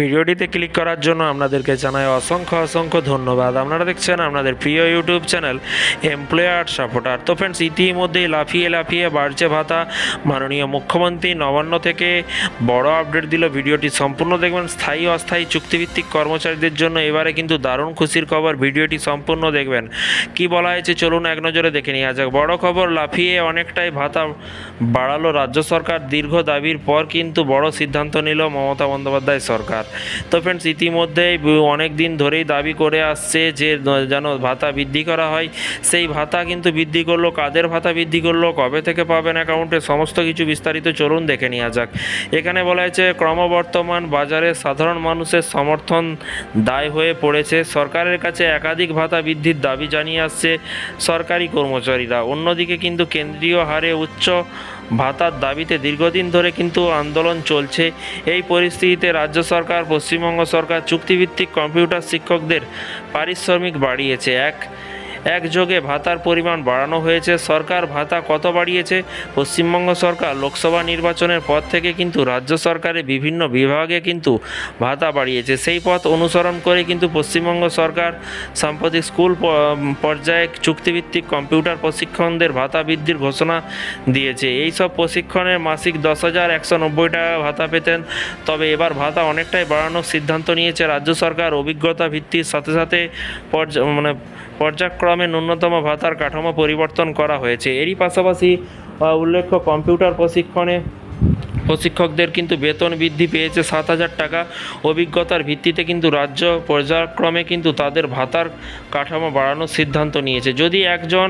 ভিডিওটিতে ক্লিক করার জন্য আপনাদেরকে জানাই অসংখ্য অসংখ্য ধন্যবাদ। আপনারা দেখছেন আপনাদের প্রিয় ইউটিউব চ্যানেল এমপ্লয়ার সাপোর্টার। তো ফ্রেন্ডস ইতিমধ্যেই লাফিয়ে লাফিয়ে বাড়ছে ভাতা। মাননীয় মুখ্যমন্ত্রী নবান্ন থেকে বড় আপডেট দিল ভিডিওটি। সম্পূর্ণ দেখবেন স্থায়ী অস্থায়ী চুক্তিভিত্তিক কর্মচারীদের জন্য। এবারে কিন্তু দারুণ খুশির খবর, ভিডিওটি সম্পূর্ণ দেখবেন। কি বলা হয়েছে চলুন এক নজরে দেখে নিয়ে যাক। বড় খবর, লাফিয়ে অনেকটাই ভাতা বাড়ালো রাজ্য সরকার। দীর্ঘ দাবির পর কিন্তু বড় সিদ্ধান্ত নিল মমতা বন্দ্যোপাধ্যায় সরকার। তো ফ্রেন্ডস ইতিমধ্যেই অনেক দিন ধরেই দাবি করে আসছে যে যেন ভাতা বৃদ্ধি করা হয়। সেই ভাতা কিন্তু বৃদ্ধি করল, কাদের ভাতা বৃদ্ধি করল, কবে থেকে পাবেন অ্যাকাউন্টে সমস্ত কিছু বিস্তারিত চলুন দেখে নেওয়া যাক। এখানে বলা হয়েছে, ক্রমবর্তমান বাজারে সাধারণ মানুষের সমর্থন দায় হয়ে পড়েছে। সরকারের কাছে একাধিক ভাতা বৃদ্ধির দাবি জানিয়ে আসছে সরকারি কর্মচারীরা। অন্যদিকে কিন্তু কেন্দ্রীয় হারে উচ্চ ভাতার দাবিতে দীর্ঘদিন ধরে কিন্তু আন্দোলন চলছে। এই পরিস্থিতিতে রাজ্য সরকার পশ্চিমবঙ্গ সরকার চুক্তিভিত্তিক কম্পিউটার শিক্ষকদের পারিশ্রমিক বাড়িয়েছে। এক একযোগে ভাতার পরিমাণ বাড়ানো হয়েছে। সরকার ভাতা কত বাড়িয়েছে? পশ্চিমবঙ্গ সরকার লোকসভা নির্বাচনের পর থেকে কিন্তু রাজ্য সরকারের বিভিন্ন বিভাগে কিন্তু ভাতা বাড়িয়েছে। সেই পথ অনুসরণ করে কিন্তু পশ্চিমবঙ্গ সরকার সাম্প্রতিক স্কুল পর্যায়ে চুক্তিভিত্তিক কম্পিউটার প্রশিক্ষণদের ভাতা বৃদ্ধির ঘোষণা দিয়েছে। এই সব প্রশিক্ষণের মাসিক দশ হাজার একশো নব্বই টাকা ভাতা পেতেন। তবে এবার ভাতা অনেকটাই বাড়ানোর সিদ্ধান্ত নিয়েছে রাজ্য সরকার। অভিজ্ঞতা ভিত্তির সাথে সাথে পর্যা মানে পর্যায়ক্রমে ন্যূনতম ভাতার কাঠামো পরিবর্তন করা হয়েছে। এরই পাশাপাশি উল্লেখ্য কম্পিউটার প্রশিক্ষণে প্রশিক্ষকদের কিন্তু বেতন বৃদ্ধি পেয়েছে সাত হাজার টাকা। অভিজ্ঞতার ভিত্তিতে কিন্তু রাজ্য পর্যায়ক্রমে কিন্তু তাদের ভাতার কাঠামো বাড়ানোর সিদ্ধান্ত নিয়েছে। যদি একজন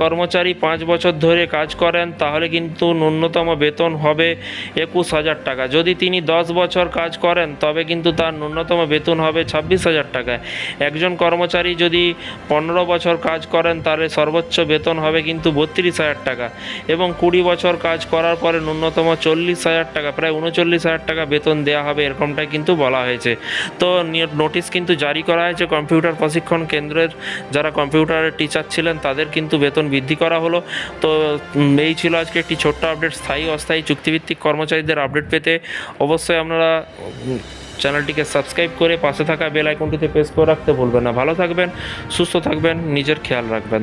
কর্মচারী পাঁচ বছর ধরে কাজ করেন, তাহলে কিন্তু ন্যূনতম বেতন হবে একুশ হাজার টাকা। যদি তিনি দশ বছর কাজ করেন, তবে কিন্তু তার ন্যূনতম বেতন হবে ছাব্বিশ হাজার টাকা। একজন কর্মচারী যদি পনেরো বছর কাজ করেন, তাহলে সর্বোচ্চ বেতন হবে কিন্তু বত্রিশ হাজার টাকা এবং কুড়ি বছর কাজ করার পরে ন্যূনতম চল্লিশ হাজার টাকা, প্রায় উনচল্লিশ হাজার টাকা বেতন দেওয়া হবে, এরকমটাই কিন্তু বলা হয়েছে। তো নোটিশ কিন্তু জারি করা হয়েছে, কম্পিউটার প্রশিক্ষণ কেন্দ্রের যারা কম্পিউটারের টিচার ছিলেন, তাদের কিন্তু বেতন বৃদ্ধি করা হলো। তো এই ছিল আজকে একটি ছোট্ট আপডেট স্থায়ী, অস্থায়ী চুক্তিভিত্তিক কর্মচারীদের আপডেট পেতে। অবশ্যই আপনারা চ্যানেলটিকে সাবস্ক্রাইব করে পাশে থাকা বেল আইকনটিতে প্রেস করে রাখতে ভুলবেন না। ভালো থাকবেন, সুস্থ থাকবেন, নিজের খেয়াল রাখবেন।